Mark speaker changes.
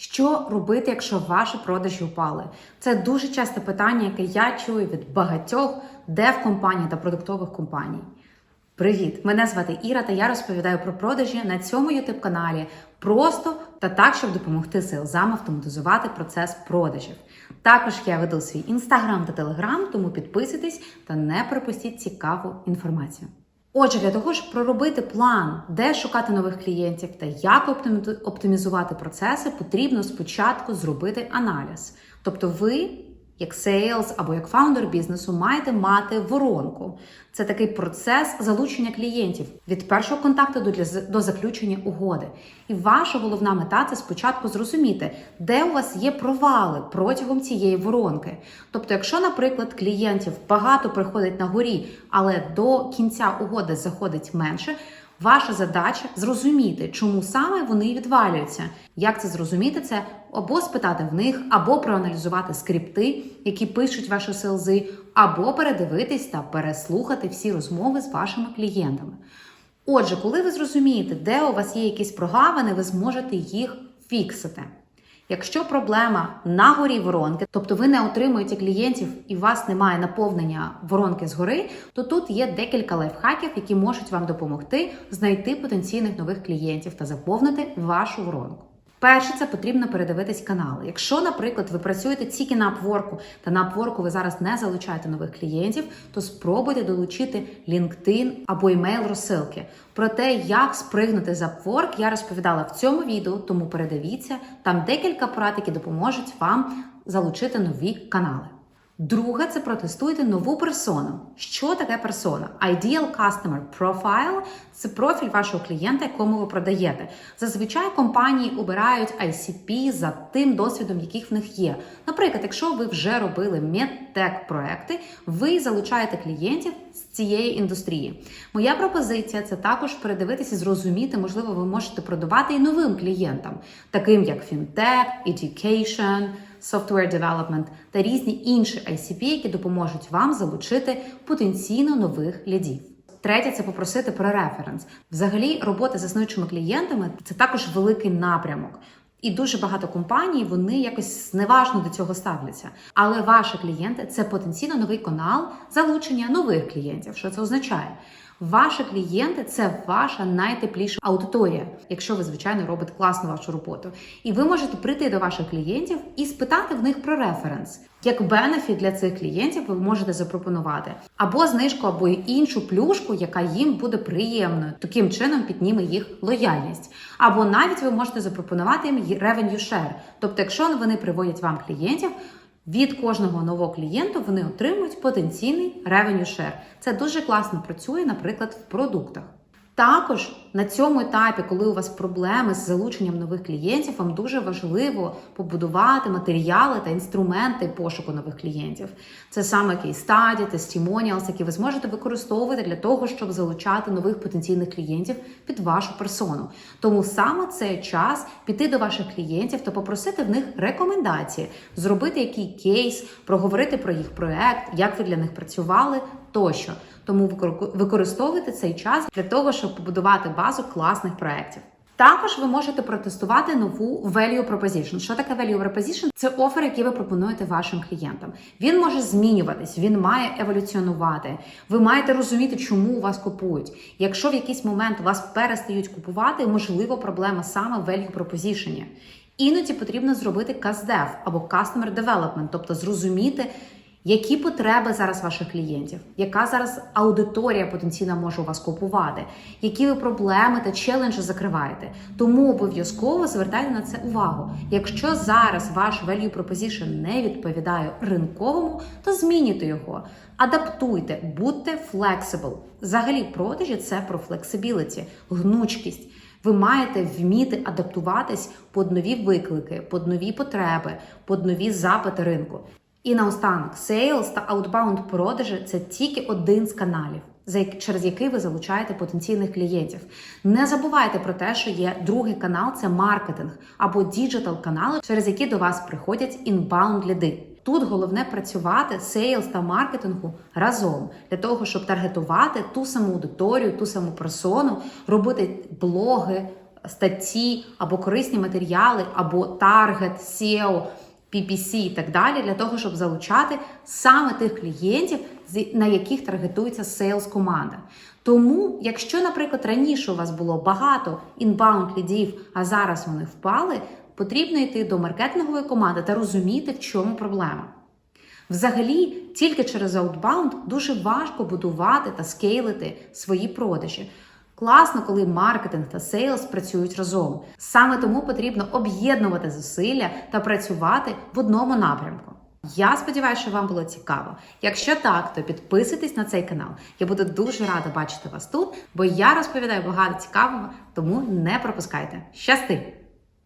Speaker 1: Що робити, якщо ваші продажі впали? Це дуже часте питання, яке я чую від багатьох дев-компаній та продуктових компаній. Привіт! Мене звати Іра, та я розповідаю про продажі на цьому youtube каналі просто та так, щоб допомогти селзам автоматизувати процес продажів. Також я веду свій інстаграм та телеграм, тому підписуйтесь та не пропустіть цікаву інформацію. Отже, для того, щоб проробити план, де шукати нових клієнтів та як оптимі- оптимізувати процеси, потрібно спочатку зробити аналіз. Тобто, ви, як сейлс або як фаундер бізнесу, маєте мати воронку. Це такий процес залучення клієнтів від першого контакту до, до заключення угоди. І ваша головна мета це спочатку зрозуміти, де у вас є провали протягом цієї воронки. Тобто, якщо, наприклад, клієнтів багато приходить на горі, але до кінця угоди заходить менше. Ваша задача зрозуміти, чому саме вони відвалюються. Як це зрозуміти? Це або спитати в них, або проаналізувати скрипти, які пишуть ваші селзи, або передивитись та переслухати всі розмови з вашими клієнтами. Отже, коли ви зрозумієте, де у вас є якісь прогавини, ви зможете їх фіксити. Якщо проблема на горі воронки, тобто ви не отримуєте клієнтів і у вас немає наповнення воронки згори, то тут є декілька лайфхаків, які можуть вам допомогти знайти потенційних нових клієнтів та заповнити вашу воронку. Перше, це потрібно передивитись канали. Якщо, наприклад, ви працюєте тільки на Upwork, та на Upwork ви зараз не залучаєте нових клієнтів, то спробуйте долучити LinkedIn або email розсилки. Про те, як спригнути з Upwork, я розповідала в цьому відео, тому передивіться там декілька порад, які допоможуть вам залучити нові канали. Друге, це протестуйте нову персону. Що таке персона? Ideal Customer Profile – це профіль вашого клієнта, якому ви продаєте. Зазвичай компанії обирають ICP за тим досвідом, яких в них є. Наприклад, якщо ви вже робили медтек проекти, ви залучаєте клієнтів з цієї індустрії. Моя пропозиція це також передивитися, зрозуміти, можливо, ви можете продавати і новим клієнтам, таким як фінтек, education, software development та різні інші ICP, які допоможуть вам залучити потенційно нових лідів. Третє це попросити про референс. Взагалі, робота з існуючими клієнтами це також великий напрямок. І дуже багато компаній вони якось зневажно до цього ставляться. Але ваші клієнти це потенційно новий канал залучення нових клієнтів. Що це означає? Ваші клієнти це ваша найтепліша аудиторія, якщо ви, звичайно, робите класну вашу роботу. І ви можете прийти до ваших клієнтів і спитати в них про референс. Як бенефіт для цих клієнтів ви можете запропонувати або знижку, або іншу плюшку, яка їм буде приємною. Таким чином підніме їх лояльність. Або навіть ви можете запропонувати їм revenue share. Тобто, якщо вони приводять вам клієнтів. Від кожного нового клієнту вони отримують потенційний revenue share. Це дуже класно працює, наприклад, в продуктах. Також на цьому етапі, коли у вас проблеми з залученням нових клієнтів, вам дуже важливо побудувати матеріали та інструменти пошуку нових клієнтів. Це саме кейс-стаді, testimonials, які ви зможете використовувати для того, щоб залучати нових потенційних клієнтів під вашу персону. Тому саме цей час піти до ваших клієнтів та попросити в них рекомендації, зробити який кейс, проговорити про їх проект, як ви для них працювали тощо. Тому використовуйте цей час для того, щоб побудувати базу класних проєктів. Також ви можете протестувати нову value proposition. Що таке value proposition? Це офер, який ви пропонуєте вашим клієнтам. Він може змінюватись, він має еволюціонувати. Ви маєте розуміти, чому у вас купують. Якщо в якийсь момент вас перестають купувати, можливо, проблема саме в value proposition. Іноді потрібно зробити CASDEV або Customer Development, тобто зрозуміти. Які потреби зараз ваших клієнтів? Яка зараз аудиторія потенційно може у вас купувати? Які ви проблеми та челенджі закриваєте? Тому обов'язково звертайте на це увагу. Якщо зараз ваш value proposition не відповідає ринковому, то змінюйте його, адаптуйте, будьте flexible. Взагалі, продажі це про flexibility, гнучкість. Ви маєте вміти адаптуватись під нові виклики, під нові потреби, під нові запити ринку. І наостанок, Sales та Outbound продажі це тільки один з каналів, через який ви залучаєте потенційних клієнтів. Не забувайте про те, що є другий канал це маркетинг або діджитал канали, через які до вас приходять інбаунд ліди. Тут головне працювати сейлс та маркетингу разом для того, щоб таргетувати ту саму аудиторію, ту саму персону, робити блоги, статті або корисні матеріали, або таргет, SEO, PPC і так далі, для того, щоб залучати саме тих клієнтів, на яких таргетується sales команда. Тому, якщо, наприклад, раніше у вас було багато інбаунд лідів, а зараз вони впали, потрібно йти до маркетингової команди та розуміти, в чому проблема. Взагалі, тільки через Outbound дуже важко будувати та скейлити свої продажі. Класно, коли маркетинг та сейлс працюють разом. Саме тому потрібно об'єднувати зусилля та працювати в одному напрямку. Я сподіваюся, що вам було цікаво. Якщо так, то підписуйтесь на цей канал. Я буду дуже рада бачити вас тут, бо я розповідаю багато цікавого, тому не пропускайте. Щасти!